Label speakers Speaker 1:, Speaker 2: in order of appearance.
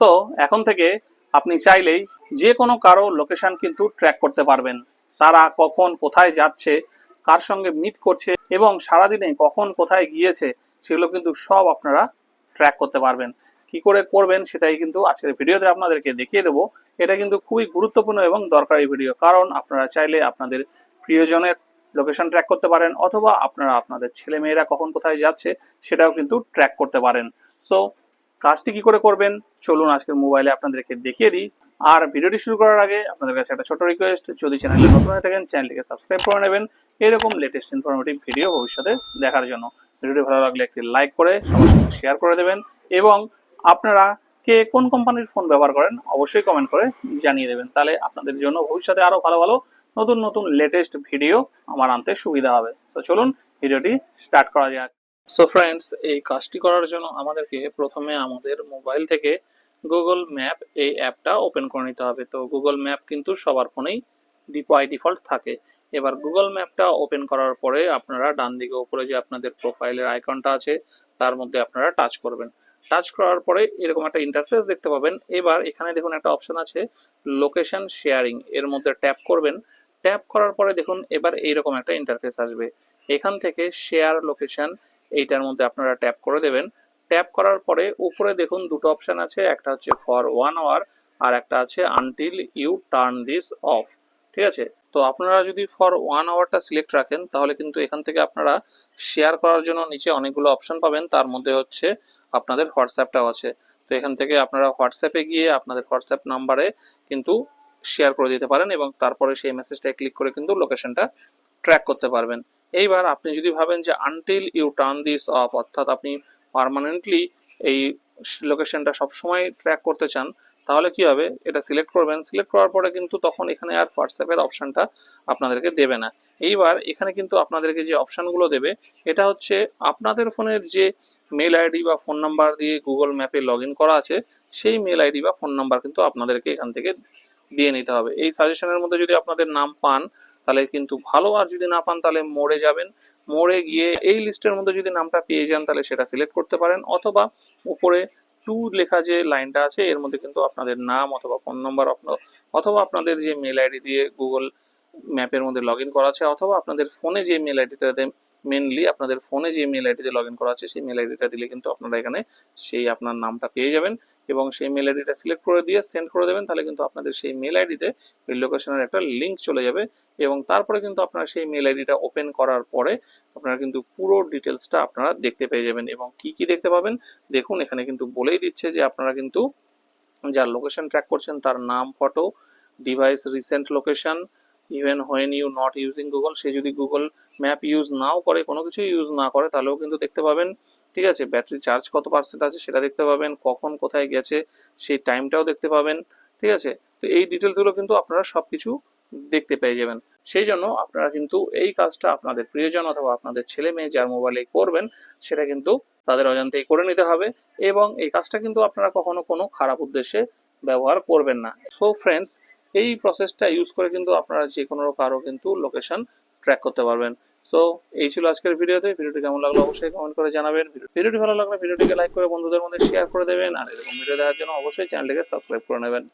Speaker 1: So এখন থেকে আপনি চাইলেই যে কোনো কারও লোকেশন কিন্তু ট্র্যাক করতে পারবেন। তারা কখন কোথায় যাচ্ছে, কার সঙ্গে মিট করছে এবং সারাদিনে কখন কোথায় গিয়েছে, সেগুলো কিন্তু সব আপনারা ট্র্যাক করতে পারবেন। কি করে করবেন সেটাই কিন্তু আজকের ভিডিওতে আপনাদেরকে দেখিয়ে দেবো। এটা কিন্তু খুবই গুরুত্বপূর্ণ এবং দরকারি ভিডিও। কারণ আপনারা চাইলে আপনাদের প্রিয়জনের লোকেশন ট্র্যাক করতে পারেন অথবা আপনারা আপনাদের ছেলে মেয়েরা কখন কোথায় যাচ্ছে, সেটাও কিন্তু ট্র্যাক করতে পারেন। সো কাজটি কি করে করবেন চলুন আজকের মোবাইলে আপনাদেরকে দেখিয়ে দিই। আর ভিডিওটি শুরু করার আগে আপনাদের কাছে একটা ছোট রিকোয়েস্ট যদি চ্যানেলে নতুন হয়ে থাকেন চ্যানেলটিকে সাবস্ক্রাইব করে নেবেন। এরকম লেটেস্ট ইনফরমেটিভ ভিডিও ভবিষ্যতে দেখার জন্য। ভিডিওটি ভালো লাগলে একটি লাইক করে সবার সঙ্গে শেয়ার করে দেবেন এবং আপনারা কে কোন কোম্পানির ফোন ব্যবহার করেন, অবশ্যই কমেন্ট করে জানিয়ে দেবেন। তাহলে আপনাদের জন্য ভবিষ্যতে আরও ভালো ভালো নতুন নতুন লেটেস্ট ভিডিও আমার আনতে সুবিধা হবে। তো চলুন, ভিডিওটি স্টার্ট করা যাক। সো ফ্রেন্ডস এই কাজটি করার জন্য আমাদেরকে প্রথমে আমাদের মোবাইল থেকে গুগল ম্যাপ এই অ্যাপটা ওপেন করে নিতে হবে। তো গুগল ম্যাপ কিন্তু সবার ফোনেই বাই ডিফল্ট থাকে। এবার গুগল ম্যাপটা ওপেন করার পরে আপনারা ডান দিকে উপরে যে আপনাদের প্রোফাইলের আইকনটা আছে, তার মধ্যে আপনারা টাচ করবেন। টাচ করার পরে এরকম একটা ইন্টারফেস দেখতে পাবেন। এবার এখানে দেখুন একটা অপশন আছে লোকেশন শেয়ারিং এর মধ্যে ট্যাপ করবেন। ট্যাপ করার পরে দেখুন এবার এইরকম একটা ইন্টারফেস আসবে। এখান থেকে শেয়ার লোকেশন এইটার মধ্যে আপনারা ট্যাপ করে দেবেন। ট্যাপ করার পরে উপরে দেখুন দুটো অপশন আছে, একটা হচ্ছে ফর ওয়ান আওয়ার আর একটা আছে until you turn this off ঠিক আছে? তো আপনারা যদি ফর ওয়ান আওয়ারটা সিলেক্ট রাখেন, তাহলে কিন্তু এখান থেকে আপনারা শেয়ার করার জন্য নিচে অনেকগুলো অপশন পাবেন। তার মধ্যে হচ্ছে আপনাদের হোয়াটসঅ্যাপটাও আছে। তো এখান থেকে আপনারা হোয়াটসঅ্যাপে গিয়ে আপনাদের হোয়াটসঅ্যাপ নাম্বারে কিন্তু শেয়ার করে দিতে পারেন এবং তারপরে সেই মেসেজটায় ক্লিক করে কিন্তু লোকেশনটা ট্র্যাক করতে পারবেন। এইবার আপনি যদি ভাবেন যে until you turn this off অর্থাৎ আপনি পার্মানেন্টলি এই লোকেশনটা সবসময় ট্র্যাক করতে চান, তাহলে কি হবে? এটা সিলেক্ট করবেন। সিলেক্ট করার পরে কিন্তু তখন এখানে আর হোয়াটসঅ্যাপের অপশনটা আপনাদেরকে দেবে না। এইবার এখানে কিন্তু আপনাদেরকে যে অপশনগুলো দেবে, এটা হচ্ছে আপনাদের ফোনের যে মেল আইডি বা ফোন নাম্বার দিয়ে গুগল ম্যাপে লগ করা আছে, সেই মেল আইডি বা ফোন নাম্বার কিন্তু আপনাদেরকে এখান থেকে দিয়ে নিতে হবে। এই সাজেশনের মধ্যে যদি আপনাদের নাম পান তাহলে কিন্তু ভালো, আর যদি না পান তাহলে মোড়ে যাবেন। মোড়ে গিয়ে এই লিস্টের মধ্যে যদি নামটা পেয়ে যান, তাহলে সেটা সিলেক্ট করতে পারেন। অথবা উপরে টু লেখা যে লাইনটা আছে, এর মধ্যে কিন্তু আপনাদের নাম অথবা ফোন নাম্বার অথবা আপনাদের যে মেল আইডি দিয়ে গুগল ম্যাপের মধ্যে লগ ইন করা আছে, অথবা আপনাদের ফোনে যে মেল আইডিটাতে মেনলি আপনাদের ফোনে যে মেল আইডিতে লগ ইন করা আছে, সেই মেল আইডিটা দিলে কিন্তু আপনারা এখানে সেই আপনার নামটা পেয়ে যাবেন। এবং সেই মেল আইডিটা সিলেক্ট করে দিয়ে সেন্ড করে দেবেন, তাহলে কিন্তু আপনাদের সেই মেল আইডিতে লোকেশনের একটা লিঙ্ক চলে যাবে এবং তারপরে কিন্তু আপনারা সেই মেল আইডিটা ওপেন করার পরে আপনারা কিন্তু পুরো ডিটেলসটা আপনারা দেখতে পেয়ে যাবেন এবং কি কি দেখতে পাবেন? দেখুন, এখানে কিন্তু বলেই দিচ্ছে যে আপনারা কিন্তু যার লোকেশন ট্র্যাক করছেন তার নাম photo device recent location even when you not using Google সে যদি গুগল ম্যাপ ইউজ নাও করে, কোনো কিছু ইউজ না করে, তাহলেও কিন্তু দেখতে পাবেন ঠিক আছে? ব্যাটারি চার্জ কত পার্সেন্ট আছে সেটা দেখতে পাবেন, কখন কোথায় গেছে সেই টাইমটাও দেখতে পাবেন, ঠিক আছে? তো এই ডিটেলসগুলো কিন্তু আপনারা সব কিছু দেখতে পেয়ে যাবেন। সেই জন্য আপনারা কিন্তু এই কাজটা আপনাদের প্রিয়জন অথবা আপনাদের ছেলে মেয়ে যার মোবাইলে করবেন, সেটা কিন্তু তাদের অজান্তেই করে নিতে হবে এবং এই কাজটা কিন্তু আপনারা কখনো কোনো খারাপ উদ্দেশ্যে ব্যবহার করবেন না। সো ফ্রেন্ডস এই প্রসেসটা ইউজ করে কিন্তু আপনারা যে কোনো কারও কিন্তু লোকেশন ট্র্যাক করতে পারবেন। সো এই ছিল আজকের ভিডিওতে। ভিডিওটি কেমন লাগল অবশ্যই কমেন্ট করে জানাবেন। ভিডিওটি ভালো লাগলে ভিডিওটিকে লাইক করে বন্ধুদের মধ্যে শেয়ার করে দেবেন। আর এরকম ভিডিও দেওয়ার জন্য অবশ্যই চ্যানেলটিকে সাবস্ক্রাইব করে নেবেন।